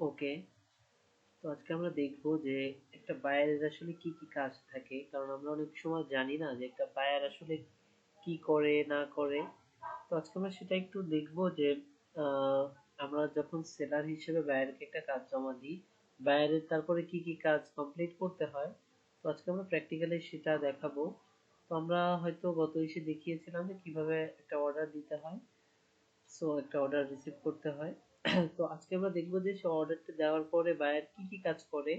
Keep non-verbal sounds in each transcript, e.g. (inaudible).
ওকে। তো আজকে আমরা দেখব যে একটা বায়ারের আসলে কি কি কাজ থাকে। কারণ আমরা অনেক সময় জানি না যে একটা বায়ার আসলে কি করে, না করে। তো আজকে আমরা সেটা একটু দেখব যে আমরা যখন সেলার হিসেবে বায়ারকে একটা কাজ জমা দিই বায়ারের তারপরে কি কি কাজ কমপ্লিট করতে হয়, তো আজকে আমরা প্র্যাকটিক্যালি সেটা দেখাবো। তো আমরা হয়তো গত এসে দেখিয়েছিলাম যে কীভাবে একটা অর্ডার দিতে হয়। সো একটা অর্ডার রিসিভ করতে হয়। (coughs) তো আজকে আমরা দেখব যে সে অর্ডারটা দেওয়ার পরে বায়ার কি কি কাজ করে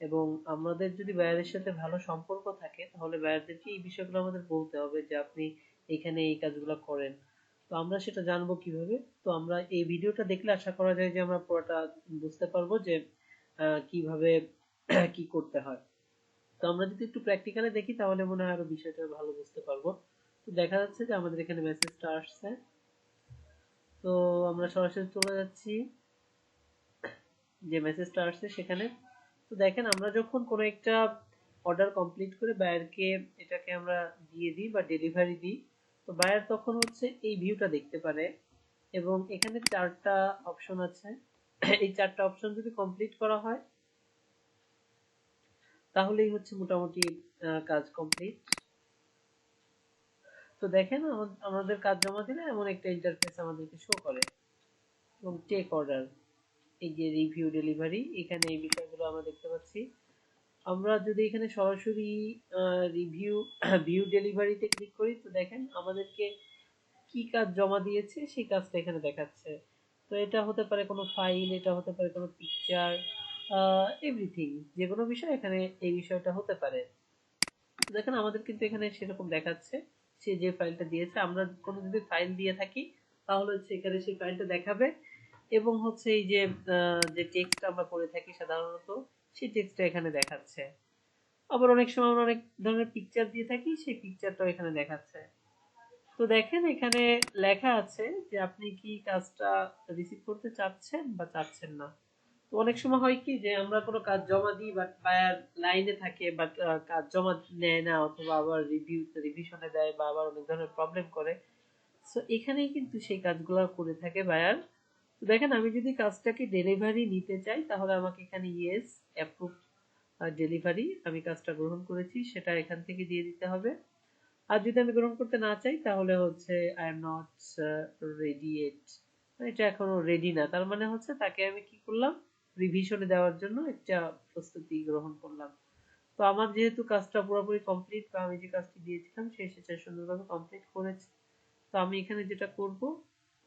এবং আমাদের যদি বায়ারের সাথে ভালো সম্পর্ক থাকে, তাহলে বায়ারদেরকে এই বিষয়গুলো আমাদের বলতে হবে যে আপনি এখানে এই কাজগুলো করেন। তো আমরা সেটা জানব কীভাবে। তো আমরা এই ভিডিওটা দেখলে আশা করা যায় যে আমরা পুরোটা বুঝতে পারব যে কীভাবে (coughs) কি করতে হয়। তো আমরা যদি একটু প্র্যাকটিক্যালি দেখি, তাহলে মনে হয় আরও বিষয়টা ভালো বুঝতে পারব। তো দেখা যাচ্ছে যে আমাদের এখানে মেসেজটা আসছে। তো আমরা সরাসরি চলে যাচ্ছি। যে মেসেজটা আসছে সেখানে। তো দেখেন, আমরা যখন কোনো একটা অর্ডার কমপ্লিট করে বায়ারকে এটাকে আমরা দিয়ে দিই বা ডেলিভারি দিই, তো বায়ার তখন হচ্ছে এই ভিউটা দেখতে পারে এবং এখানে চারটা অপশন আছে। এই চারটা অপশন যদি কমপ্লিট করা হয়, তাহলেই হচ্ছে মোটামুটি কাজ কমপ্লিট তো দেখেন আমাদের কাজ জমা দিলে এমন একটা ইন্টারফেস আমাদেরকে শো করে এবং টেক অর্ডার এই যে রিভিউ ডেলিভারি এখানে এই বিষয়গুলো আমরা দেখতে পাচ্ছি। আমরা যদি এখানে সরাসরি রিভিউ ভিউ ডেলিভারিতে ক্লিক করি, তো দেখেন আমাদেরকে কি কাজ জমা দিয়েছে, সেই কাজটা এখানে দেখাচ্ছে। তো এটা হতে পারে কোনো ফাইল এটা হতে পারে কোনো পিকচার এভরিথিং যে কোনো বিষয় এখানে এই বিষয়টা হতে পারে। দেখেন আমাদের কিন্তু এখানে সেরকম দেখাচ্ছে। সে যে ফাইলটা দিয়েছে, আমরা কোনো যদি ফাইল দিয়ে থাকি, তাহলে হচ্ছে এখানে সেই ফাইলটা দেখাবে। এবং হচ্ছে এই যে যে টেক্সট আমরা করে থাকি সাধারণত, সেই টেক্সটটা এখানে দেখাচ্ছে। আবার অনেক সময় আমরা অনেক ধরনের পিকচার দিয়ে থাকি, সেই পিকচারটাও এখানে দেখাচ্ছে। তো দেখেন এখানে লেখা আছে যে আপনি কি কাজটা রিসিভ করতে চাচ্ছেন বা চাচ্ছেন না। অনেক সময় হয় কি যে আমরা কোনো কাজ জমা দিই বাট বায়ার লাইনে থাকে বাট কাজ জমা নেয় না অথবা আবার রিভিউ রিভিশনে দেয় বা আবার অনেক ধরনের প্রবলেম করে। সো এখানেই কিন্তু সেই কাজগুলো করে থাকে বায়ার তো দেখেন, আমি যদি কাজটাকে ডেলিভারি নিতে চাই, তাহলে আমাকে এখানে ইয়েস অ্যাপ্রুভ ডেলিভারি আমি কাজটা গ্রহণ করেছি, সেটা এখান থেকে দিয়ে দিতে হবে। আর যদি আমি গ্রহণ করতে না চাই, তাহলে হচ্ছে I am not ready yet এটা এখনও রেডি না। তার মানে হচ্ছে তাকে আমি কি করলাম? রিভিশনে দেওয়ার জন্য একটা প্রস্তুতি গ্রহণ করলাম। তো আমার যেহেতু কাজটা পুরোপুরি কমপ্লিট বা আমি যে কাজটি দিয়েছিলাম সেই সেটা সুন্দরভাবে কমপ্লিট করেছি। তো আমি এখানে যেটা করব,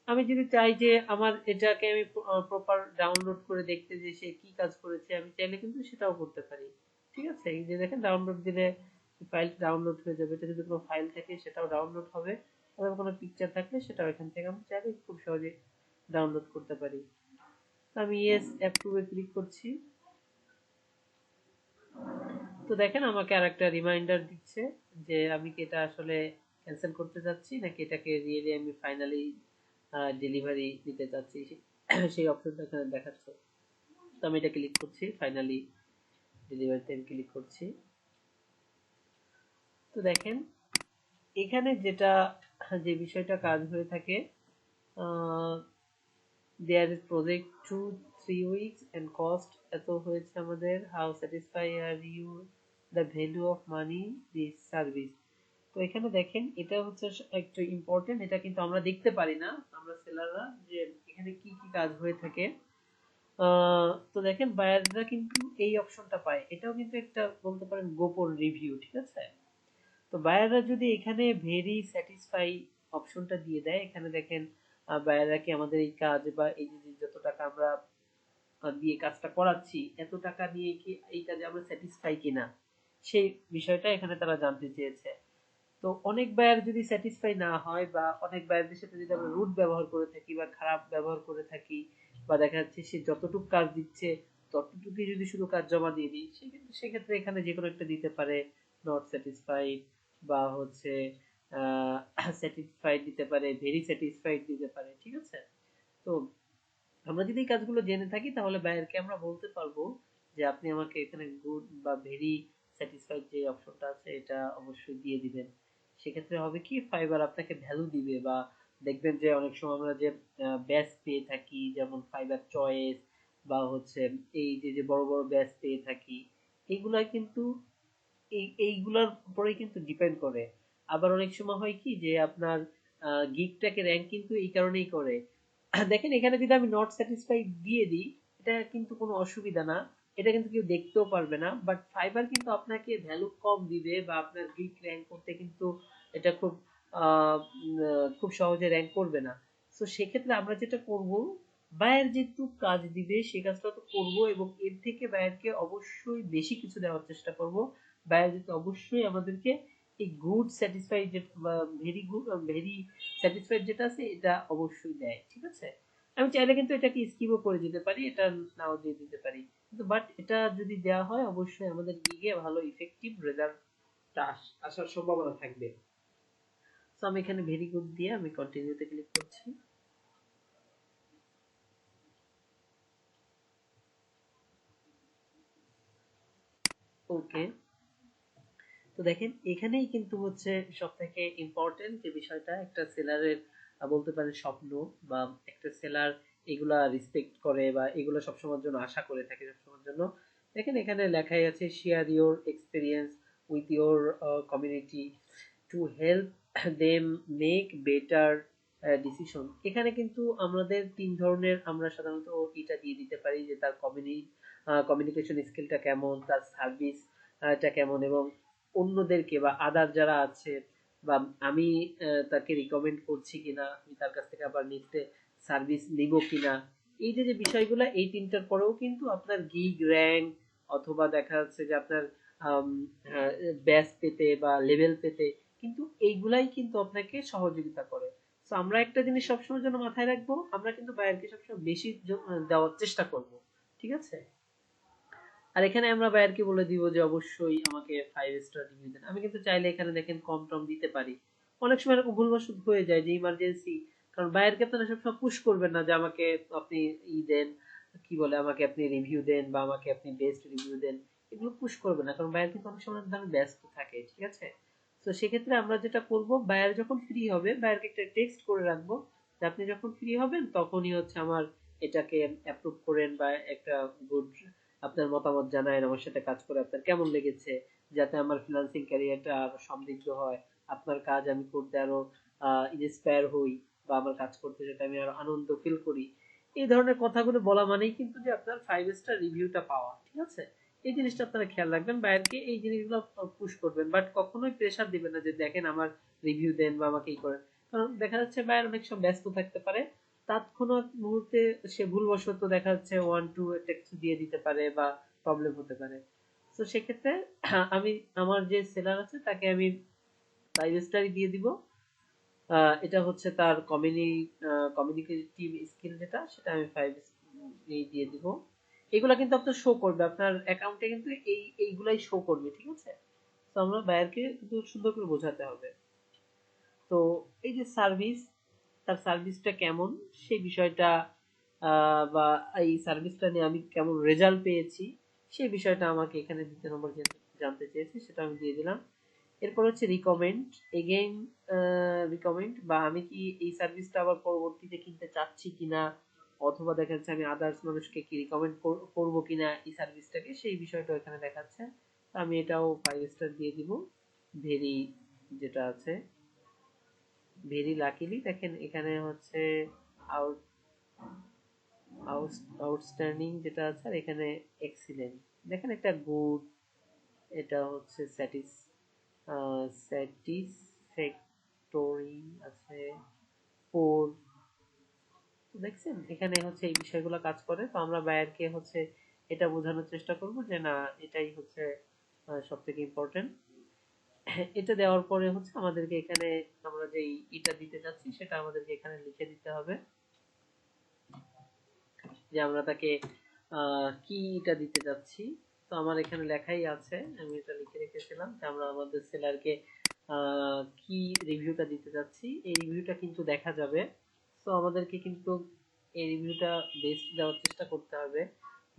আমি যদি চাই যে আমার এটাকে আমি প্রপার ডাউনলোড করে দেখতে যে সে কি কাজ করেছে, আমি চাইলে কিন্তু সেটাও করতে পারি। ঠিক আছে? এই যে দেখেন ডাউনলোড দিলে ফাইল ডাউনলোড হয়ে যাবে। এটা যদি কোনো ফাইল থাকে, সেটাও ডাউনলোড হবে। অথবা কোনো পিকচার থাকলে সেটাও এখান থেকে আমি চাইলে খুব সহজে ডাউনলোড করতে পারি। আমি ইয়েস অ্যাপ্রুভে ক্লিক করছি। তো দেখেন, আমাকে আর একটা রিমাইন্ডার দিচ্ছে যে আমি কি এটা আসলে ক্যান্সেল করতে চাচ্ছি নাকি এটাকে রিয়েলি আমি ফাইনালি ডেলিভারি দিতে চাচ্ছি সেই অপশনটা এখানে দেখাচ্ছে। তো আমি এটা ক্লিক করছি ফাইনালি ডেলিভারিতে আমি ক্লিক করছি। তো দেখেন, এখানে যেটা, যে বিষয়টা কাজ হয়ে থাকে there is project two three weeks and cost এত হয়েছে আমাদের, how satisfy are you the value of money this service? তো এখানে দেখেন, এটা হচ্ছে একটু ইম্পর্টেন্ট, এটা কিন্তু আমরা দেখতে পারি না, আমরা সেলাররা, যে এখানে কি কি কাজ হয়ে থাকে। তো দেখেন, বায়াররা কিন্তু এই অপশনটা পায়। এটাও কিন্তু একটা বলতে পারেন গোপন রিভিউ, ঠিক আছে? তো বায়াররা যদি এখানে ভেরি স্যাটিসফাই অপশনটা দিয়ে দেয়, এখানে দেখেন বায়াররা কি আমাদের এই কাজ বা এই যে যত টাকা আমরা দিয়ে কাজটা করাচ্ছি, এত টাকা নিয়ে কি এই কাজে আমরা স্যাটিসফাই কিনা? সেই বিষয়টা এখানে তারা জানতে চেয়েছে। তো অনেক বায়ার যদি স্যাটিসফাই না হয় বা অনেক বায়ারদের সাথে যদি আমরা রুট ব্যবহার করে থাকি বা খারাপ ব্যবহার করে থাকি বা দেখা যাচ্ছে সে যতটুকু কাজ দিচ্ছে, ততটুকুই যদি শুধু কাজ জমা দিয়ে দিই সেক্ষেত্রে সেক্ষেত্রে এখানে যে কোনো একটা দিতে পারে নট স্যাটিসফাইড বা হচ্ছে স্যাটিসফাইড (coughs) দিতে পারে ভেরি স্যাটিসফাইড দিতে পারে, ঠিক আছে? তো আমরা যদি এই কাজগুলো জেনে থাকি, তাহলে বায়ারকে আমরা বলতে পারব যে আপনি আমাকে এখানে গুড বা ভেরি স্যাটিসফাইড যে অপশনটা আছে, এটা অবশ্যই দিয়ে দিবেন। সেক্ষেত্রে হবে কি ফাইবার আপনাকে ভ্যালু দিবে বা দেখবেন যে অনেক সময় আমরা যে ব্যাচ পেয়ে থাকি, যেমন ফাইবার চয়েস বা হচ্ছে এই যে যে বড় বড় ব্যাচ পেয়ে থাকি এগুলা কিন্তু এই, এইগুলোর উপরেই কিন্তু ডিপেন্ড করে। আবার অনেক সময় হয় কি যে আপনার গিগটাকে র্যাঙ্ক কিন্তু এই কারণেই করে। (clears throat) দেখেন, এখানে যদি আমি নট স্যাটিসফাইড দিয়ে দিই, এটা কিন্তু কোনো অসুবিধা না। এটা কিন্তু কেউ দেখতেও পারবে না। বাট ফাইবার কিন্তু আপনাকে ভ্যালু কম দিবে বা আপনার গিগ র্যাঙ্ক করতে কিন্তু এটা খুব খুব সহজে র্যাঙ্ক করবে না। তো সেক্ষেত্রে আমরা যেটা করব বায়ার যেহেতু কাজ দিবে, সে কাজটা তো করব এবং এর থেকে বায়ারকে অবশ্যই বেশি কিছু দেওয়ার চেষ্টা করব। বায়ার যেহেতু অবশ্যই আমাদেরকে এই গুড স্যাটিসফাইড যেটা ভেরি গুড ভেরি স্যাটিসফাইড যেটা আছে, এটা অবশ্যই দেয়, ঠিক আছে? আমি চাইলে কিন্তু এটাকে স্কিপও করে দিতে পারি, এটা নাও দিয়ে দিতে পারি। কিন্তু বাট এটা যদি দেওয়া হয়, অবশ্যই আমাদের গিগে ভালো ইফেক্টিভ রেজাল্ট আসার সম্ভাবনা থাকবে। তো আমি এখানে ভেরি গুড দিয়ে আমি কন্টিনিউতে ক্লিক করছি। ওকে তো দেখেন, এখানেই কিন্তু হচ্ছে সব থেকে ইম্পর্টেন্ট যে বিষয়টা, একটা সেলারের বলতে পারেন স্বপ্ন বা একটা সেলার এগুলা রেসপেক্ট করে বা এগুলো সবসময়ের জন্য আশা করে থাকে, সবসময়ের জন্য। দেখেন, এখানে লেখাই আছে share your experience with your community to help them make better decision এখানে কিন্তু আমাদের তিন ধরনের আমরা সাধারণত এটা দিয়ে দিতে পারি যে তার কমিউনি কমিউনিকেশন স্কিলটা কেমন, তার সার্ভিসটা কেমন এবং অন্যদেরকে বা আদার যারা আছে বা আমি তাকে রিকমেন্ড করছি কিনা, আমি তার কাছ থেকে আবার নেক্সটে সার্ভিস নিব কিনা, এই যে যে বিষয়গুলো, এই তিনটার পরেও কিন্তু আপনার গিগ র্যাঙ্ক অথবা দেখা যাচ্ছে যে আপনার ব্যাস পেতে বা লেভেল পেতে কিন্তু এইগুলাই কিন্তু আপনাকে সহযোগিতা করে। তো আমরা একটা জিনিস সবসময় জন্য মাথায় রাখব, আমরা কিন্তু বায়ারকে সবসময় বেশি দেওয়ার চেষ্টা করব। ঠিক আছে? আর এখানে আমরা বায়ারকে বলে দিব যে অবশ্যই আমাকে ফাইভ স্টার রিভিউ দেন। আমি কিন্তু চাইলে এখানে দেখেন কম টম দিতে পারি। অনেক সময় এরকম ভুলবশত হয়ে যায় যে ইমার্জেন্সি কারণ বায়ারকে আপনারা সবসময় পুশ করবেন না যে আমাকে আপনি ই দেন, কি বলে, আমাকে আপনি রিভিউ দেন বা আমাকে আপনি বেস্ট রিভিউ দেন। এগুলো পুশ করবে না, কারণ বায়ার কিন্তু অনেক সময় ধরেন ব্যস্ত থাকে, ঠিক আছে? তো সেক্ষেত্রে আমরা যেটা করব বায়ার যখন ফ্রি হবে বায়ারকে একটা টেক্সট করে রাখব যে আপনি যখন ফ্রি হবেন, তখনই হচ্ছে আমার এটাকে অ্যাপ্রুভ করেন বা একটা গুড আপনার মতামত জানায় আমার সাথে কাজ করে আপনার কেমন লেগেছে, যাতে আমার ফিনান্সিং ক্যারিয়ারটা আরও সমৃদ্ধ হয়, আপনার কাজ আমি করতে আরও ইন্সপায়ার হই, বা আমার কাজ করতে যাতে আমি আরও আনন্দ ফিল করি। এই ধরনের কথাগুলো বলা মানেই কিন্তু যে আপনার ফাইভ স্টার রিভিউটা পাওয়া, ঠিক আছে? এই জিনিসটা আপনারা খেয়াল রাখবেন, বাইরকে এই জিনিসগুলো পুশ করবেন বাট কখনোই প্রেশার দিবেন না যে, দেখেন আমার রিভিউ দেন বা আমাকে এই করেন। কারণ দেখা যাচ্ছে, বাইর অনেক সময় ব্যস্ত থাকতে পারে তাৎক্ষণিক মুহূর্তে সে ভুলবশত দেখা যাচ্ছে ওয়ান টু টেক্সট দিয়ে দিতে পারে বা প্রবলেম হতে পারে। তো সেক্ষেত্রে (clears throat) আমি, আমার যে সেলার আছে, তাকে আমি ফাইভ দিয়ে দিব। এটা হচ্ছে তার কমিউনি কমিউনিকেটিভ স্কিল যেটা, সেটা আমি ফাইভ দিয়ে দিব। এগুলা কিন্তু আপনার শো করবে। আপনার অ্যাকাউন্টে কিন্তু এই, এইগুলাই শো করবে, ঠিক আছে? তো আমরা বায়ারকে কিন্তু সুন্দর করে বোঝাতে হবে। তো এই যে সার্ভিস তার সার্ভিসটা কেমন? সেই বিষয়টা বা এই সার্ভিসটা নিয়ে আমি কেমন রেজাল্ট পেয়েছি, সেই বিষয়টা আমাকে এখানে দ্বিতীয় নম্বর জানতে চেয়েছি সেটা আমি দিয়ে দিলাম। এরপর হচ্ছে রিকমেন্ড এগেইন রিকমেন্ড বা আমি কি এই সার্ভিসটা আবার পরবর্তীতে কিনতে চাচ্ছি কিনা, অথবা দেখা যাচ্ছে আমি আদার্স মানুষকে কি রিকমেন্ড করব কিনা এই সার্ভিসটাকে, সেই বিষয়টা এখানে দেখাচ্ছে। আমি এটাও ফাইভ স্টার দিয়ে দিব। ভেরি যেটা আছে। ভেরি লাকিলি দেখেন, এখানে হচ্ছে আউট আউটস্ট্যান্ডিং যেটা আছে, আর এখানে এক্সিলেন্ট দেখেন একটা গুড এটা হচ্ছে স্যাটিস স্যাটিসফ্যাক্টরি আছে ফোর দেখছেন, এখানে হচ্ছে এই বিষয়গুলো কাজ করে। তো আমরা বায়ারকে হচ্ছে এটা বোঝানোর চেষ্টা করব যে না, এটাই হচ্ছে সব থেকে ইম্পর্টেন্ট এটা দেওয়ার পরে হচ্ছে আমাদেরকে এখানে আমরা যে ইটা দিতে যাচ্ছি, সেটা আমাদেরকে এখানে লিখে দিতে হবে। যে আমরা তাকে কি এটা দিতে যাচ্ছি? তো আমার এখানে লেখাই আছে, আমি এটা লিখে রেখেছিলাম যে আমরা আমাদের সেলারকে কি রিভিউটা দিতে যাচ্ছি। এই রিভিউটা কিন্তু দেখা যাবে। তো আমাদেরকে কিন্তু এই রিভিউটা বেস্ট দেওয়ার চেষ্টা করতে হবে।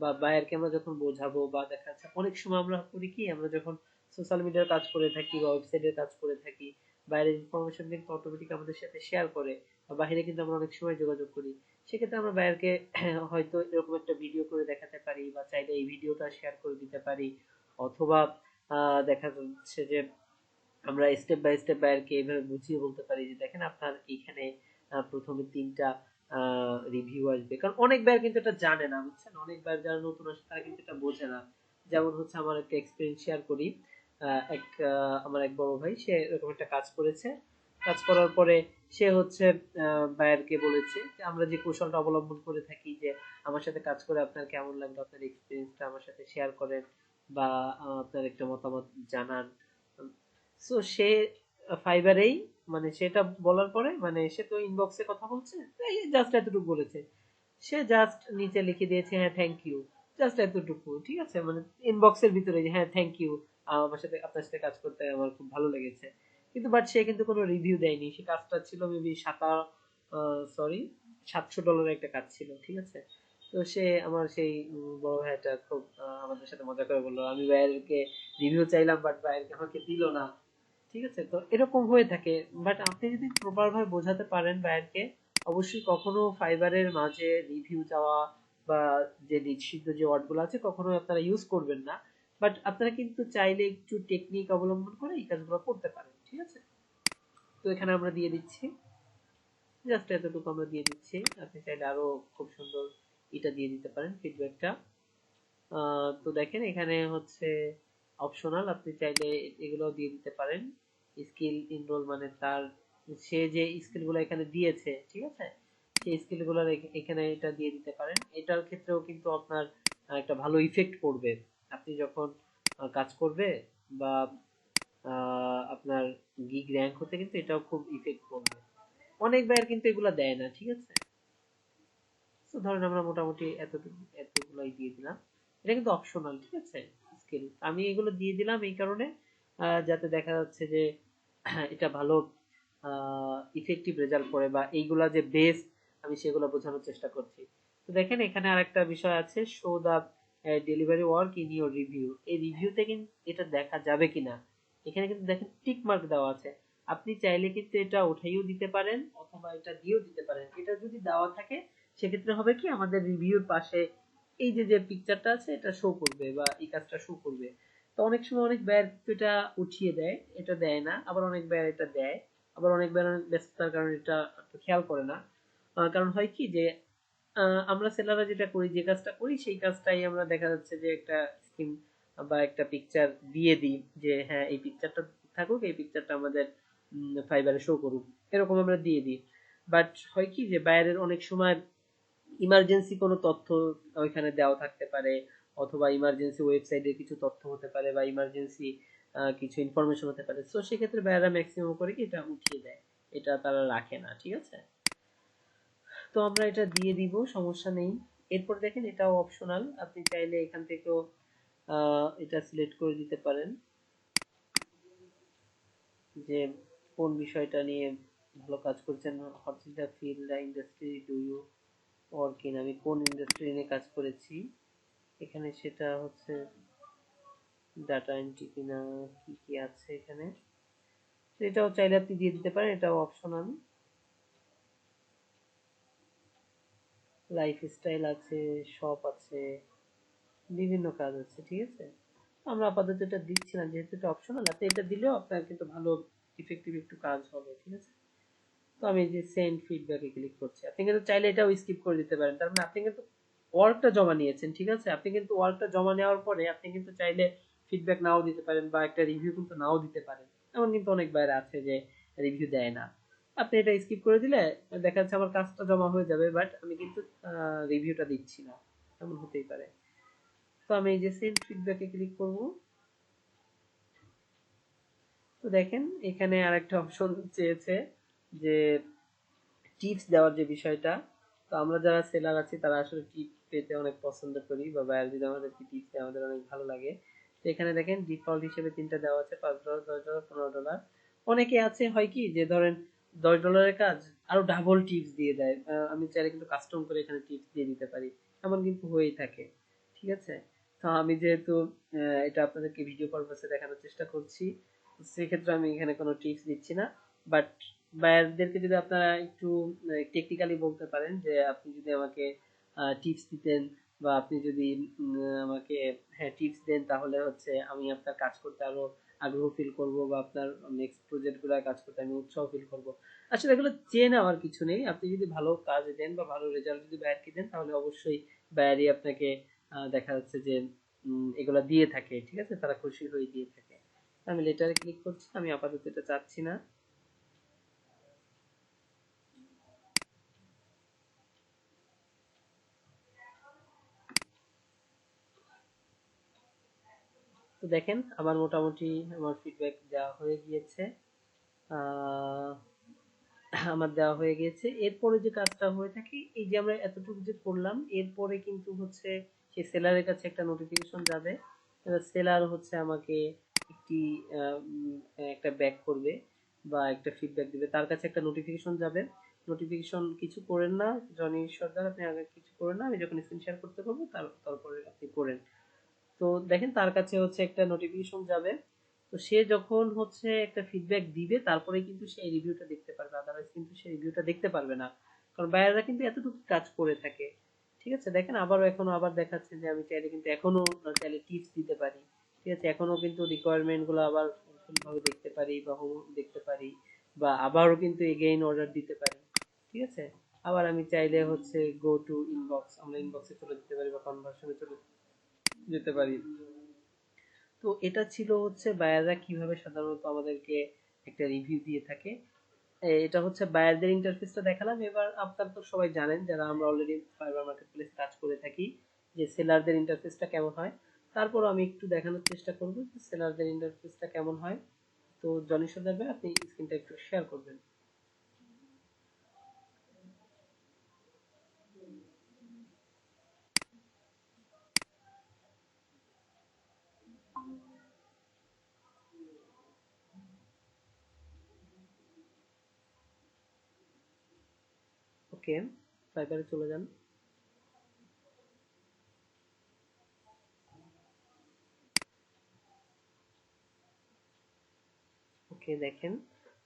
বা বায়ারকে আমরা যখন বোঝাবো বা দেখা যাচ্ছে, অনেক সময় আমরা করি কি, আমরা যখন সোশ্যাল মিডিয়ার কাজ করে থাকি বা ওয়েবসাইটের কাজ করে থাকি বাইরের ইনফরমেশন কিন্তু অটোমেটিক আমাদের সাথে শেয়ার করে বাইরে কিন্তু আমরা অনেক সময় যোগাযোগ করি। সেক্ষেত্রে আমরা বায়ারকে (clears throat) হয়তো এরকম একটা ভিডিও করে দেখাতে পারি বা চাইলে এই ভিডিওটা শেয়ার করে দিতে পারি। অথবা দেখা যাচ্ছে যে আমরা স্টেপ বাই স্টেপ বায়ারকে এইভাবে বুঝিয়ে বলতে পারি যে দেখেন আপনার এখানে প্রথমে তিনটা রিভিউ আসবে। কারণ অনেক বায়ার কিন্তু এটা জানে না বুঝছেন? অনেক বায়ার যারা নতুন আসে তারা কিন্তু এটা বোঝে না। যেমন হচ্ছে আমার একটা এক্সপিরিয়েন্স শেয়ার করি। আহ, এক আমার এক বড় ভাই, সে এরকম একটা কাজ করেছে। কাজ করার পরে সে হচ্ছে বায়ারকে বলেছে যে, আমরা যে কৌশলটা অবলম্বন করে থাকি যে, আমার সাথে কাজ করে আপনার কেমন লাগল, আপনার এক্সপিরিয়েন্সটা আমার সাথে শেয়ার করেন বা আপনার একটা মতামত জানান। সো সে ফাইবারেই মানে সেটা বলার পরে মানে সে তো ইনবক্সে কথা বলছে জাস্ট এতটুকু বলেছে। সে জাস্ট নিচে লিখে দিয়েছে হ্যাঁ থ্যাংক ইউ জাস্ট এতটুকু, ঠিক আছে? মানে ইনবক্সের ভিতরে হ্যাঁ থ্যাংক ইউ আমার সাথে, আপনার সাথে কাজ করতে আমার খুব ভালো লেগেছে। কিন্তু বাট সে কিন্তু কোনো রিভিউ দেয়নি। সে কাজটা ছিল মেবি সাতা সরি সাতশো ডলারের একটা কাজ ছিল, ঠিক আছে? তো সে আমার সেই বড় ভাইটা খুব আমাদের সাথে মজা করে বলল, আমি ভাইয়েরকে রিভিউ চাইলাম বাট ভাইয়েরকে আমাকে দিল না। ঠিক আছে? তো এরকম হয়ে থাকে। বাট আপনি যদি প্রপার ভাবে বোঝাতে পারেন ভাইয়েরকে অবশ্যই কখনো ফাইবারের মাঝে রিভিউ চাওয়া বা যে নিষিদ্ধ যে ওয়ার্ডগুলো আছে কখনো আপনারা ইউজ করবেন না। বাট আপনারা কিন্তু চাইলে একটু টেকনিক অবলম্বন করে এই কাজগুলো করতে পারেন, ঠিক আছে? তো এখানে আমরা দিয়ে দিচ্ছি। জাস্ট এতটুকু আমরা দিয়ে দিচ্ছি। আপনি চাইলে আরও খুব সুন্দর এটা দিয়ে দিতে পারেন ফিডব্যাকটা তো দেখেন এখানে হচ্ছে অপশনাল আপনি চাইলে এগুলো দিয়ে দিতে পারেন। স্কিল ইনরোল মানে তার, সে যে স্কিলগুলো এখানে দিয়েছে, ঠিক আছে? সেই স্কিলগুলো এখানে এটা দিয়ে দিতে পারেন। এটার ক্ষেত্রেও কিন্তু আপনার একটা ভালো ইফেক্ট পড়বে। আপনি যখন কাজ করবে বা আপনার গিগ র্যাঙ্ক হতে কিন্তু এটাও খুব ইফেক্ট পড়বে। অনেক বায়ার কিন্তু এগুলো দেয় না, ঠিক আছে? তো ধরেন আমরা মোটামুটি এতটুকু, এতগুলোই দিয়ে দিলাম। এটা কিন্তু অপশনাল ঠিক আছে? স্কিল আমি এগুলো দিয়ে দিলাম এই কারণে যাতে দেখা যাচ্ছে যে (clears throat) এটা ভালো ইফেক্টিভ রেজাল্ট করে বা এইগুলা যে বেস আমি সেগুলো বোঝানোর চেষ্টা করছি। তো দেখেন এখানে আরেকটা বিষয় আছে show the delivery work in your review এই রিভিউতে কিন্তু এটা দেখা যাবে কিনা? এখানে কিন্তু দেখেন টিক মার্ক দেওয়া আছে। আপনি চাইলে কিন্তু এটা উঠাইও দিতে পারেন অথবা এটা দিয়েও দিতে পারেন। এটা যদি দেওয়া থাকে, সেক্ষেত্রে হবে কি আমাদের রিভিউর পাশে এই যে যে পিকচারটা আছে, এটা শো করবে বা এই কাজটা শো করবে। তো অনেক সময় অনেক ব্যয়ের এটা উঠিয়ে দেয়, এটা দেয় না, আবার অনেক ব্যয়ের এটা দেয়, আবার অনেক ব্যয়ের ব্যস্ততার কারণে এটা খেয়াল করে না। কারণ হয় কি যে আমরা সেলাররা যেটা করি, যে কাজটা করি, সেই কাজটাই আমরা দেখা যাচ্ছে যে একটা স্কিম বা একটা পিকচার দিয়ে দিই যে হ্যাঁ এই পিকচারটা থাকুক, এই পিকচারটা আমাদের ফাইবারে শো করুক। এরকম আমরা দিয়ে দিই। বাট হয় কি যে, বাইরের অনেক সময় ইমার্জেন্সি কোনো তথ্য ওইখানে দেওয়া থাকতে পারে, অথবা ইমার্জেন্সি ওয়েবসাইটে কিছু তথ্য হতে পারে বা ইমার্জেন্সি কিছু ইনফরমেশন হতে পারে। তো সেক্ষেত্রে বাইরা ম্যাক্সিমাম করে কি, এটা উঠিয়ে দেয়। এটা তারা রাখে না, ঠিক আছে? তো আমরা এটা দিয়ে দিব, সমস্যা নেই। এরপর দেখেন এটাও অপশনাল আপনি চাইলে এখান থেকেও এটা সিলেক্ট করে দিতে পারেন। যে কোন বিষয়টা নিয়ে ভালো কাজ করছেন what is the field the industry do you work in আমি কোন ইন্ডাস্ট্রি নিয়ে কাজ করেছি? এখানে সেটা হচ্ছে ডাটা এন্ট্রি কিনা, কি কি আছে এখানে? এটাও চাইলে আপনি দিয়ে দিতে পারেন, এটাও অপশনাল লাইফস্টাইল আছে শপ আছে, বিভিন্ন কাজ আছে, ঠিক আছে? আমরা আপাতত এটা দিচ্ছি না, যেহেতু এটা অপশনাল আপনি এটা দিলেও আপনার কিন্তু ভালো ইফেক্টিভ একটু কাজ হবে, ঠিক আছে? তো আমি যে সেন্ড ফিডব্যাকে ক্লিক করছি। আপনি কিন্তু চাইলে এটাও স্কিপ করে দিতে পারেন, তার মানে আপনি কিন্তু ওয়ার্কটা জমা নিয়েছেন, ঠিক আছে? আপনি কিন্তু ওয়ার্কটা জমা নেওয়ার পরে আপনি কিন্তু চাইলে ফিডব্যাক নাও দিতে পারেন বা একটা রিভিউ কিন্তু নাও দিতে পারেন। এমন কিন্তু অনেক বাইরে আছে যে রিভিউ দেয় না। আপনি এটা স্কিপ করে দিলে দেখা যাচ্ছে আমার কাজটা জমা হয়ে যাবে বাট আমি কিন্তু রিভিউটা দিচ্ছি না। এমন হতেই পারে। তো আমি এই যে সেন্ড ফিডব্যাকে ক্লিক করব। তো দেখেন, এখানে আরেকটা অপশন চেয়েছে যে টিপস দেওয়ার যে বিষয়টা। তো আমরা যারা সেলার আছি, তারা আসলে টিপ পেতে অনেক পছন্দ করি, বা বায়ার যদি আমাদেরকে টিপস দেয়, আমাদের অনেক ভালো লাগে। তো এখানে দেখেন ডিফল্ট হিসেবে তিনটা দেওয়া আছে, পাঁচ ডলার দশ ডলার পনেরো ডলার অনেকে আছে, হয় কি, যে ধরেন দশ ডলারের কাজ, আরও ডাবল টিপস দিয়ে দেয়। আমি চাইলে কিন্তু কাস্টম করে এখানে টিপস দিয়ে দিতে পারি। এমন কিন্তু হয়েই থাকে, ঠিক আছে? তো আমি যেহেতু এটা আপনাদেরকে ভিডিও পারপাসে দেখানোর চেষ্টা করছি সেক্ষেত্রে আমি এখানে কোনো টিপস দিচ্ছি না। বাট বায়ারদেরকে যদি আপনারা একটু টেকনিক্যালি বলতে পারেন যে, আপনি যদি আমাকে টিপস দিতেন বা আপনি যদি আমাকে হ্যাঁ টিপস দেন, তাহলে হচ্ছে আমি আপনার কাজ করতে আরও আগ্রহ ফিল করব বা আপনার নেক্সট প্রজেক্টগুলো কাজ করতে আমি উৎসাহ ফিল করব। আসলে এগুলো চেয়ে নেওয়ার কিছু নেই। আপনি যদি ভালো কাজ দেন বা ভালো রেজাল্ট যদি বায়ারকে দেন, তাহলে অবশ্যই বায়ারই আপনাকে দেখা যাচ্ছে যে এগুলো দিয়ে থাকে, ঠিক আছে? তারা খুশি হয়ে দিয়ে থাকে। আমি লেটারে ক্লিক করছি, আমি আপাতত এটা চাচ্ছি না। দেখেন, আমার মোটামুটি আমার ফিডব্যাক দেওয়া হয়ে গিয়েছে। আমার দেওয়া হয়ে গিয়েছে। এরপরে যে কাজটা হয়ে থাকে, এই যে আমরা এতটুকু যে করলাম, এরপরে কিন্তু হচ্ছে সেই সেলারের কাছে একটা নোটিফিকেশন যাবে। সেলার হচ্ছে আমাকে একটি একটা ব্যাক করবে বা একটা ফিডব্যাক দিবে। তার কাছে একটা নোটিফিকেশন যাবে। নোটিফিকেশন কিছু করেন না জনি সর্দার আপনি আগে কিছু করেন না, আমি যখন স্ক্রিন শেয়ার করতে পারব তারপরে আপনি করেন। তো দেখেন তার কাছে হচ্ছে একটা নোটিফিকেশন যাবে। তো সে যখন হচ্ছে একটা ফিডব্যাক দিবে, তারপরে কিন্তু সে রিভিউটা দেখতে পারবে। আদারওয়াইজ কিন্তু সে রিভিউটা দেখতে পারবে না। কারণ বায়াররা কিন্তু এতটুকু কাজ করে থাকে। ঠিক আছে? দেখেন আবারও এখনও আবার দেখাচ্ছে যে আমি চাইলে কিন্তু এখনও চাইলে টিপস দিতে পারি। ঠিক আছে? এখনও কিন্তু রিকোয়ারমেন্টগুলো আবার ভাবে দেখতে পারি বা হোম দেখতে পারি বা আবারও কিন্তু এগেইন অর্ডার দিতে পারি। ঠিক আছে? আবার আমি চাইলে হচ্ছে গো টু ইনবক্স আমরা ইনবক্সে চলে যেতে পারি বা কনভার্সনে চলে যেতে পারি। তো এটা ছিল হচ্ছে বায়াররা কীভাবে সাধারণত আমাদেরকে একটা রিভিউ দিয়ে থাকে। এটা হচ্ছে বায়ারদের ইন্টারফেসটা দেখালাম। এবার আপনারা তো সবাই জানেন, যারা আমরা অলরেডি ফাইবার মার্কেট প্লেস কাজ করে থাকি, যে সেলারদের ইন্টারফেসটা কেমন হয়। তারপর আমি একটু দেখানোর চেষ্টা করব যে সেলারদের ইন্টারফেসটা কেমন হয়। তো জনি সর্দার ভাই, আপনি স্ক্রিনটা একটু শেয়ার করবেন। ওকে ফাইবারে চলে যান। ওকে, দেখেন।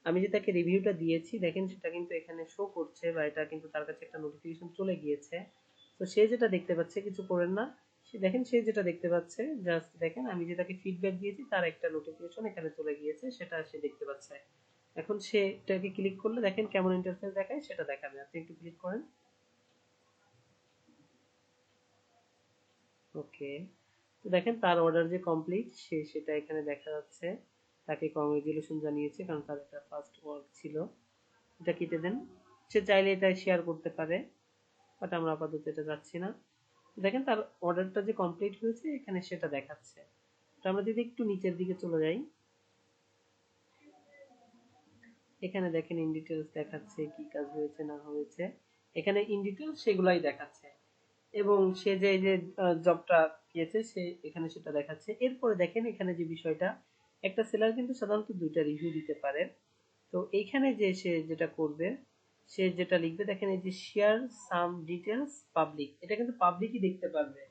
আমি যে তাকে রিভিউটা দিয়েছি, দেখেন সেটা কিন্তু এখানে শো করছে বা এটা কিন্তু তার কাছে একটা নোটিফিকেশন চলে গিয়েছে। তো সে যেটা দেখতে পাচ্ছে, কিছু করেন না। সে দেখেন, সে যেটা দেখতে পাচ্ছে জাস্ট দেখেন, আমি যে তাকে ফিডব্যাক দিয়েছি, তার একটা নোটিফিকেশন এখানে চলে গিয়েছে, সেটা সে দেখতে পাচ্ছে। এখন সে এটাকে ক্লিক করলে দেখেন কেমন ইন্টারফেস দেখায়, সেটা দেখাবে। আপনি একটু ক্লিক করেন। ওকে তো দেখেন তার অর্ডার যে কমপ্লিট সে সেটা এখানে দেখা যাচ্ছে। তাকে কংগ্রেচুলেশন জানিয়েছে, কারণ তার এটা ফার্স্ট ওয়ার্ক ছিল। এটা কেটে দেন। সে চাইলে এটা শেয়ার করতে পারে বাট আমরা আপাতত এটা যাচ্ছি না। দেখেন তার অর্ডারটা যে কমপ্লিট হয়েছে, এখানে সেটা দেখাচ্ছে। তো আমরা যদি একটু নিচের দিকে চলে যাই এখানে দেখেন ইন ডিটেলস দেখাচ্ছে কি কাজ হয়েছে, না হয়েছে। এখানে ইন ডিটেলস সেগুলাই দেখাচ্ছে। এবং সে যে যে জবটা পেয়েছে, সে এখানে সেটা দেখাচ্ছে। এরপরে দেখেন এখানে যে বিষয়টা, একটা সেলার কিন্তু সাধারণত দুইটা রিভিউ দিতে পারে। তো এইখানে যে সে যেটা করবে, সে যেটা লিখবে, দেখেন এই যে শেয়ার সাম ডিটেলস পাবলিক এটা কিন্তু পাবলিকই দেখতে পারবে।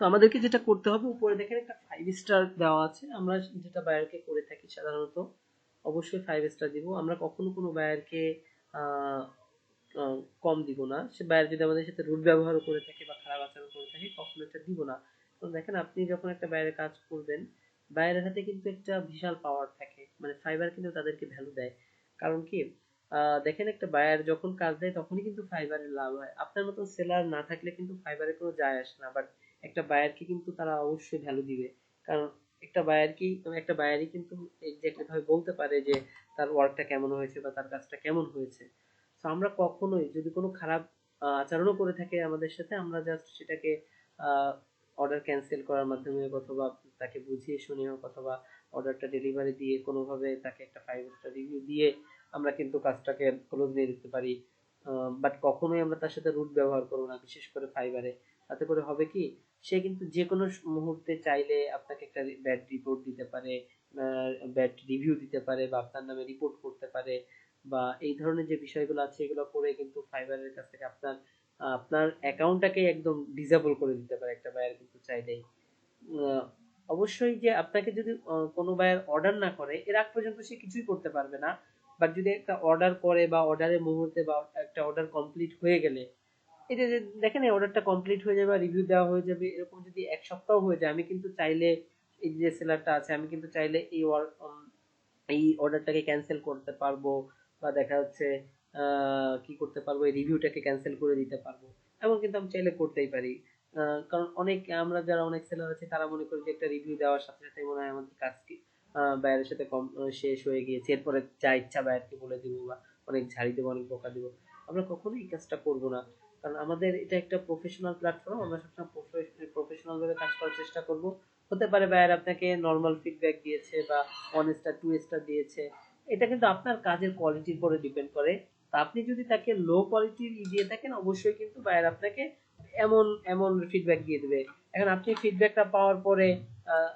তো আমাদেরকে যেটা করতে হবে, উপরে দেখেন একটা ফাইভ স্টার দেওয়া আছে। আমরা যেটা বায়ারকে করে থাকি সাধারণত, অবশ্যই ফাইভ স্টার দিব। আমরা কখনো কোনো বায়ারকে কম দিব না। সে বায়ার যদি আমাদের সাথে রুট ব্যবহার করে থাকে বা খারাপ আচরণ করে থাকে, কখনো এটা দিব না। তো দেখেন, আপনি যখন একটা বাইরে কাজ করবেন বাইরের হাতে কিন্তু একটা বিশাল পাওয়ার থাকে। মানে ফাইবার কিন্তু তাদেরকে ভ্যালু দেয়। কারণ কি? দেখেন একটা বায়ার যখন কাজ দেয়, তখনই কিন্তু ফাইবারের লাভ হয়। আপনার মতো সেলার না থাকলে কিন্তু ফাইবারের কোনো যায় আসে না। বাট একটা বায়ারকে কিন্তু তারা অবশ্যই ভ্যালু দিবে। কারণ একটা বায়ার কি একটা বায়ারই কিন্তু এক্স্যাক্টলি ভাবে বলতে পারে যে তার ওয়ার্কটা কেমন হয়েছে বা তার কাজটা কেমন হয়েছে। তো আমরা কখনোই যদি কোনো খারাপ আচরণও করে থাকে আমাদের সাথে, আমরা জাস্ট সেটাকে অর্ডার ক্যান্সেল করার মাধ্যমে অথবা তাকে বুঝিয়ে শুনিয়ে হোক অথবা অর্ডারটা ডেলিভারি দিয়ে কোনোভাবে তাকে একটা ফাইভ স্টার রিভিউ দিয়ে আমরা কিন্তু কাজটাকে ক্লোজ দিয়ে দিতে পারি। বাট কখনোই আমরা তার সাথে রুট ব্যবহার করব না, বিশেষ করে ফাইবারে তাতে করে হবে কি? সে কিন্তু যে কোনো মুহূর্তে চাইলে আপনাকে একটা ব্যাড রিপোর্ট দিতে পারে ব্যাড রিভিউ দিতে পারে বা আপনার নামে রিপোর্ট করতে পারে বা এই ধরনের যে বিষয়গুলো আছে এগুলো করে কিন্তু ফাইবারের কাছ থেকে আপনার আপনার অ্যাকাউন্টটাকে একদম ডিসেবল করে দিতে পারে একটা বায়ার কিন্তু চাইলেই। অবশ্যই যে আপনাকে যদি কোনো বায়ার অর্ডার না করে, এর আগ পর্যন্ত সে কিছুই করতে পারবে না। বাট যদি একটা অর্ডার করে বা অর্ডারের মুহূর্তে বা একটা অর্ডার কমপ্লিট হয়ে গেলে এই যে দেখেন এই অর্ডারটা কমপ্লিট হয়ে যাবে রিভিউ দেওয়া হয়ে যাবে, এরকম যদি এক সপ্তাহ হয়ে যায়, আমি কিন্তু চাইলে এই যে সেলারটা আছে, আমি কিন্তু চাইলে এই এই অর্ডারটাকে ক্যান্সেল করতে পারব বা দেখা যাচ্ছে কি করতে পারব, এই রিভিউটাকে ক্যান্সেল করে দিতে পারব। এমন কিন্তু আমি চাইলে করতেই পারি। কারণ অনেক, আমরা যারা অনেক সেলার আছে, তারা মনে করি যে একটা রিভিউ দেওয়ার সাথে সাথে মনে হয় আমাদের কাজ কি বায়ারের সাথে কম শেষ হয়ে গিয়েছে। এরপরে যা ইচ্ছা বায়ারকে বলে দিব বা অনেক ঝাড়ি দেবো, অনেক বকা দিব। আমরা কখনোই এই কাজটা করব না। কারণ আমাদের এটা একটা প্রফেশনাল প্ল্যাটফর্ম আমরা সবসময় প্রফেশনাল ভাবে কাজ করার চেষ্টা করব। হতে পারে বায়ার আপনাকে নর্মাল ফিডব্যাক দিয়েছে বা ওয়ান স্টার টু স্টার দিয়েছে। এটা কিন্তু আপনার কাজের কোয়ালিটির উপরে ডিপেন্ড করে। তা আপনি যদি তাকে লো কোয়ালিটির দিয়ে থাকেন, অবশ্যই কিন্তু বায়ার আপনাকে এমন এমন ফিডব্যাক দিয়ে দেবে। এখন আপনি ফিডব্যাকটা পাওয়ার পরে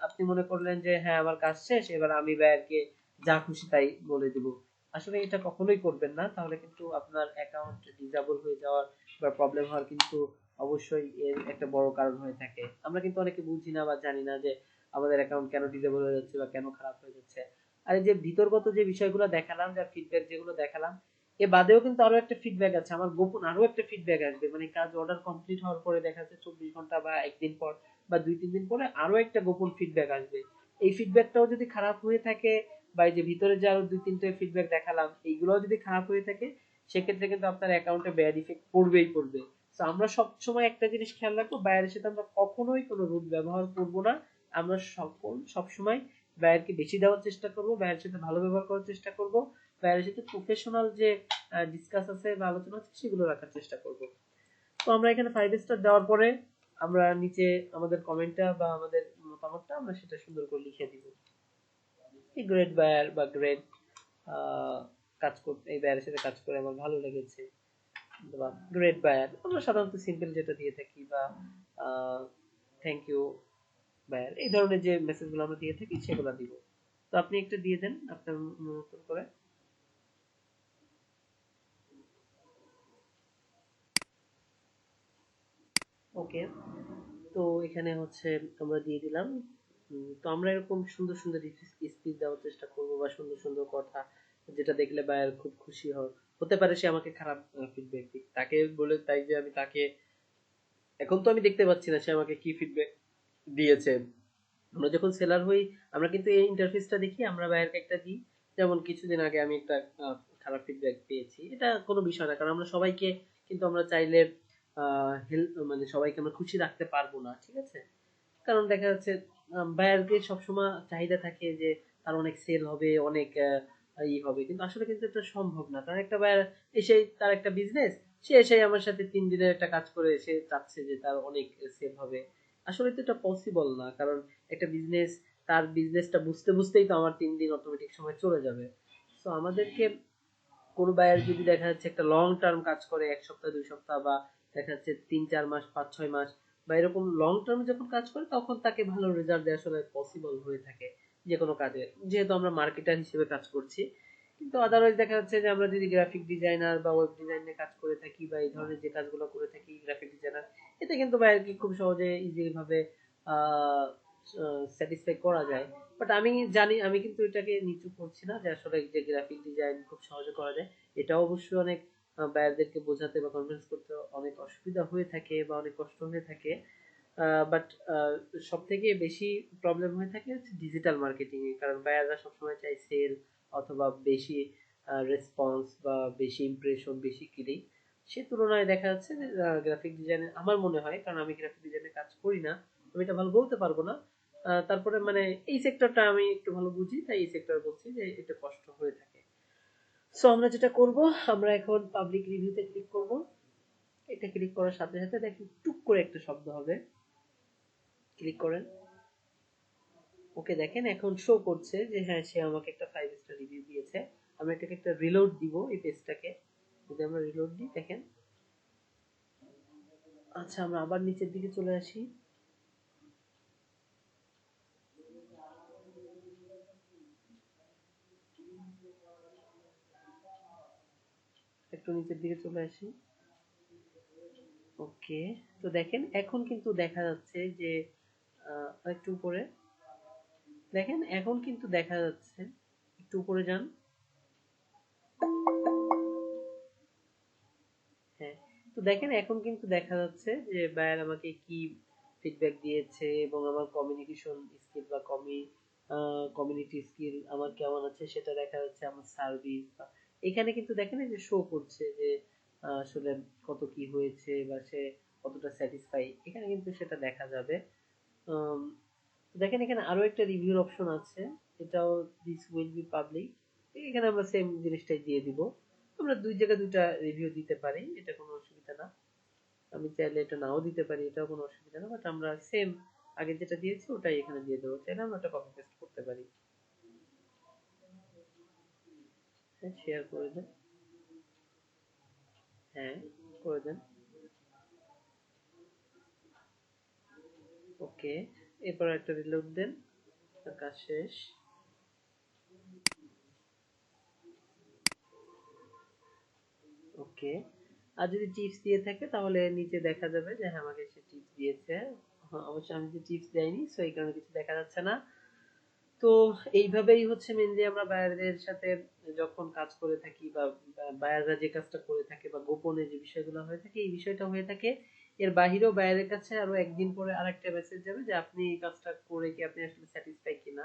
আপনি মনে করলেন যে হ্যাঁ আমার কাজ শেষ, এবার আমি বায়ারকে যা খুশি তাই বলে দিব। আসলে এটা কখনোই করবেন না। তাহলে কিন্তু আপনার অ্যাকাউন্ট ডিসেবল হয়ে যাওয়ার বা প্রবলেম হওয়ার কিন্তু অবশ্যই এর একটা বড় কারণ হয়ে থাকে। আমরা কিন্তু অনেকে বুঝি না বা জানি না যে আমাদের অ্যাকাউন্ট কেন ডিসেবল হয়ে যাচ্ছে বা কেন খারাপ হয়ে যাচ্ছে। আর এই যে ভিতরগত যে বিষয়গুলো দেখালাম, যা ফিডব্যাক যেগুলো দেখালাম, এ বাদেও কিন্তু আরও একটা ফিডব্যাক আছে। আমার গোপন আরও একটা ফিডব্যাক আসবে। মানে কাজ অর্ডার কমপ্লিট হওয়ার পরে দেখা যাচ্ছে চব্বিশ ঘণ্টা বা একদিন পর বা দুই, তিন দিন পরে আরও একটা গোপন ফিডব্যাক আসবে। এই ফিডব্যাকটাও যদি খারাপ হয়ে থাকে বা এই যে ভিতরে যে আরও দুই, তিনটে ফিডব্যাক দেখালাম, এইগুলোও যদি খারাপ হয়ে থাকে সেক্ষেত্রে কিন্তু আপনার অ্যাকাউন্টে ব্যাড ইফেক্ট পড়বেই পড়বে। তো আমরা সবসময় একটা জিনিস খেয়াল রাখব বায়ারের সাথে আমরা কখনোই কোনো রুট ব্যবহার করব না। আমরা সকল, সবসময় বায়ারকে বেশি দেওয়ার চেষ্টা করব বায়ারের সাথে ভালো ব্যবহার করার চেষ্টা করব বায়ারের সাথে প্রফেশনাল যে ডিসকাস আছে বা আলোচনা আছে, সেগুলো রাখার চেষ্টা করব। তো আমরা এখানে ফাইভ স্টার দেওয়ার পরে আমরা নিচে আমাদের কমেন্টটা বা আমাদের মতামতটা আমরা সেটা সুন্দর করে লিখে দিব। গ্রেট বায়ার বা গ্রেট কাজ করতে এই বায়ারের সাথে কাজ করে আমার ভালো লেগেছে। বা গ্রেট বায়ার আমরা সাধারণত সিম্পল যেটা দিয়ে থাকি বা থ্যাংক ইউ বায়ার এই ধরনের যে মেসেজগুলো আমরা দিয়ে থাকি, সেগুলো দিব। তো আপনি একটা দিয়ে দেন, আপনার মতন করে। ওকে। তো এখানে হচ্ছে আমরা দিয়ে দিলাম। তো আমরা এরকম সুন্দর সুন্দর স্পিচ দেওয়ার চেষ্টা করব বা সুন্দর সুন্দর কথা যেটা দেখলে বায়ার খুব খুশি হয় হতে পারে সে আমাকে খারাপ ফিডব্যাক দিক। তাকে বলে তাই যে আমি তাকে এখন তো আমি দেখতে পাচ্ছি না সে আমাকে কি ফিডব্যাক দিয়েছে। আমরা যখন সেলার হই আমরা কিন্তু এই ইন্টারফেসটা দেখি আমরা বায়ারকে একটা দিই। যেমন কিছুদিন আগে আমি একটা খারাপ ফিডব্যাক পেয়েছি। এটা কোনো বিষয় না কারণ আমরা সবাইকে কিন্তু আমরা চাইলে মানে সবাইকে আমরা খুশি রাখতে পারব না ঠিক আছে? কারণ দেখা যাচ্ছে বায়ারকে সবসময় চাহিদা থাকে যে তার অনেক সেল হবে অনেক আহ, ই হবে। কিন্তু আসলে কিন্তু এটা সম্ভব না। কারণ একটা বায়ার এসে তার একটা বিজনেস সে এসে আমার সাথে তিন দিনের একটা কাজ করে সে চাচ্ছে যে তার অনেক সেল হবে। আসলে তো এটা পসিবল না। কারণ একটা বিজনেস তার বিজনেসটা বুঝতে বুঝতেই তো আমার তিন দিন অটোমেটিক সময় চলে যাবে। তো আমাদেরকে কোনো বায়ার যদি দেখা যাচ্ছে একটা লং টার্ম কাজ করে, এক সপ্তাহ, দুই সপ্তাহ বা দেখা যাচ্ছে তিন, চার মাস, পাঁচ, ছয় মাস, বা এরকম লং টার্ম যখন কাজ করে, তখন তাকে ভালো রেজাল্ট দেওয়া আসলে পসিবল হয়ে থাকে। যে কোনো কাজে। যেহেতু আমরা মার্কেটার হিসেবে কাজ করছি, কিন্তু আদারওয়াইজ দেখা যাচ্ছে যে আমরা যদি গ্রাফিক ডিজাইনার বা ওয়েব ডিজাইনে কাজ করে থাকি বা এই ধরনের যে কাজগুলো করে থাকি গ্রাফিক ডিজাইনার এতে কিন্তু বায়ারকে খুব সহজে ইজিলি ভাবে স্যাটিসফাই করা যায়। বাট আমি জানি, আমি কিন্তু এটাকে নিচু করছি না যে আসলে যে গ্রাফিক ডিজাইন খুব সহজে করা যায়। এটা অবশ্যই অনেক বায়ারদেরকে বোঝাতে বা কনভিন্স করতে অনেক অসুবিধা হয়ে থাকে বা অনেক কষ্ট হয়ে থাকে। বাট সব থেকে বেশি প্রবলেম হয়ে থাকে হচ্ছে ডিজিটাল মার্কেটিং এ। কারণ বায়াররা সবসময় চাই সেল অথবা বেশি রেসপন্স বা বেশি ইমপ্রেশন বেশি ক্লিক সে তুলনায় দেখা যাচ্ছে যে গ্রাফিক ডিজাইনে আমার মনে হয়, কারণ আমি গ্রাফিক ডিজাইনে কাজ করি না, আমি এটা ভালো বলতে পারব না। তারপরে মানে এই সেক্টরটা আমি একটু ভালো বুঝি, তাই এই সেক্টর বলছি যে, এটা কষ্ট হয়ে থাকে। সো আমরা যেটা করব, আমরা এখন পাবলিক রিভিউতে ক্লিক করব। এটা ক্লিক করার সাথে সাথে দেখি টুক করে একটা শব্দ হবে। ক্লিক করেন। ওকে দেখেন এখন শো করছে যে হ্যাঁ সে আমাকে একটা ফাইভ স্টার রিভিউ দিয়েছে। আমরা এটাকে একটা রিলোড দিব এই পেজটাকে যদি আমরা রিলোড দিই, দেখেন। আচ্ছা আমরা আবার নিচের দিকে চলে আসি। একটু নিচের দিকে চলে আসি। ওকে তো দেখেন, এখন কিন্তু দেখা যাচ্ছে যে একটু উপরে। দেখেন, এখন কিন্তু দেখা যাচ্ছে। একটু উপরে যান। হ্যাঁ তো দেখেন, এখন কিন্তু দেখা যাচ্ছে যে বায়ার আমাকে কি ফিডব্যাক দিয়েছে এবং আমার কমিউনিকেশন স্কিল বা কমি কমিউনিটি স্কিল আমার কেমন আছে সেটা দেখা যাচ্ছে আমার সার্ভিস এখানে কিন্তু দেখেন যে শো করছে যে, আসলে কত কি হয়েছে বা সে কতটা স্যাটিসফাই এখানে কিন্তু সেটা দেখা যাবে। দেখেন এখানে আরও একটা রিভিউর অপশন আছে। এটাও দিস উইল বি পাবলিক এখানে আমরা সেম জিনিসটাই দিয়ে দিব। আমরা দুই জায়গায় দুইটা রিভিউ দিতে পারি, এটা কোনো অসুবিধা না। আমি চাইলে এটা নাও দিতে পারি, এটাও কোনো অসুবিধা না। বাট আমরা সেম আগে যেটা দিয়েছি, ওটাই এখানে দিয়ে দেবো। চাইলে আমরা ওটা কপি পেস্ট করতে পারি। হ্যাঁ শেয়ার করে দেন। হ্যাঁ করে দেন। ওকে এরপর একটা রিলোড দেন কাজ শেষ। ওকে আর যদি টিপস দিয়ে থাকে তাহলে নিচে দেখা যাবে যে হ্যাঁ আমাকে সে টিপস দিয়েছে। হ্যাঁ, অবশ্য আমি যে টিপস দেয়নি সো এই কারণে কিছু দেখা যাচ্ছে না। তো এইভাবেই হচ্ছে মেনলি আমরা বায়ারদের সাথে যখন কাজ করে থাকি বা বায়াররা যে কাজটা করে থাকে বা গোপনে যে বিষয়গুলো হয়ে থাকে এই বিষয়টা হয়ে থাকে। এর বাহিরেও বায়ারের কাছে আরও একদিন পরে আরেকটা মেসেজ যাবে যে আপনি এই কাজটা করে কি আপনি আসলে স্যাটিসফাই কিনা।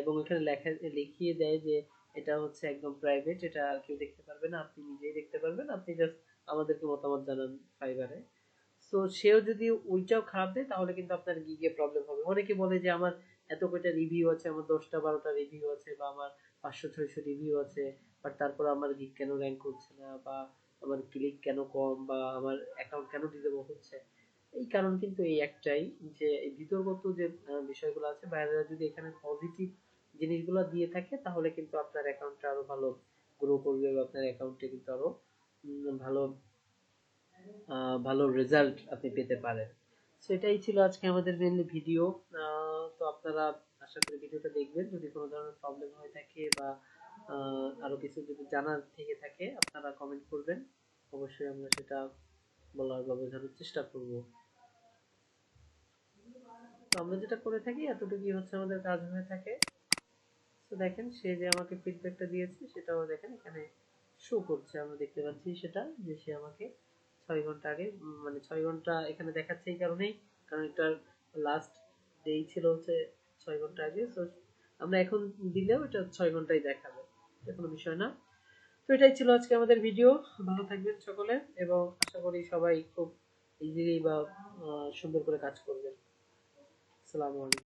এবং এখানে লেখা, লিখিয়ে দেয় যে এটা হচ্ছে একদম প্রাইভেট এটা আর কেউ দেখতে পারবে না, আপনি নিজেই দেখতে পারবেন, আপনি জাস্ট আমাদেরকে মতামত জানান ফাইবারে তো সেও যদি ওইটাও খারাপ দেয়, তাহলে কিন্তু আপনার গিগে প্রবলেম হবে। অনেকে বলে যে আমার এত কয়টা রিভিউ আছে, আমার দশটা বারোটা রিভিউ আছে, বা আমার পাঁচশো ছয়শো রিভিউ আছে বাট তারপর আমার গিগ কেন র্যাঙ্ক করছে না, বা আমার ক্লিক কেন কম বা আমার অ্যাকাউন্ট কেন ডিলেবল হচ্ছে? এই কারণ কিন্তু এই একটাই যে এই ভিতরগত যে বিষয়গুলো আছে, বাইরেরা যদি এখানে পজিটিভ জিনিসগুলো দিয়ে থাকে, তাহলে কিন্তু আপনার অ্যাকাউন্টটা আরও ভালো গ্রো করবে বা আপনার অ্যাকাউন্টে কিন্তু আরও ভালো ভালো রেজাল্ট আপনি পেতে পারেন। তো এটাই ছিল আজকে আমাদের মেনলি ভিডিও তো আপনারা আশা করি ভিডিওটা দেখবেন। যদি কোনো ধরনের প্রবলেম হয়ে থাকে বা আরও কিছু যদি জানার থেকে থাকে, আপনারা কমেন্ট করবেন। অবশ্যই আমরা সেটা বলার বা বোঝানোর চেষ্টা করব। তো আমরা যেটা করে থাকি, এতটুকুই হচ্ছে আমাদের কাজ হয়ে থাকে। তো দেখেন, সে যে আমাকে ফিডব্যাকটা দিয়েছে, সেটাও দেখেন, এখানে শো করছে। আমরা দেখতে পাচ্ছি সেটা, যে সে আমাকে ছয় ঘণ্টা আগে মানে ছয় ঘণ্টা এখানে দেখাচ্ছে এই কারণেই, কারণ এটার লাস্ট ডেই ছিল হচ্ছে ছয় ঘণ্টা আগে। তো আমরা এখন দিলেও এটা ছয় ঘন্টাই দেখাবে। কোনো বিষয় না। তো এটাই ছিল আজকে আমাদের ভিডিও ভালো থাকবেন সকলে এবং আশা করি সবাই খুব ইজিলি বা সুন্দর করে কাজ করবেন। আসসালামু আলাইকুম।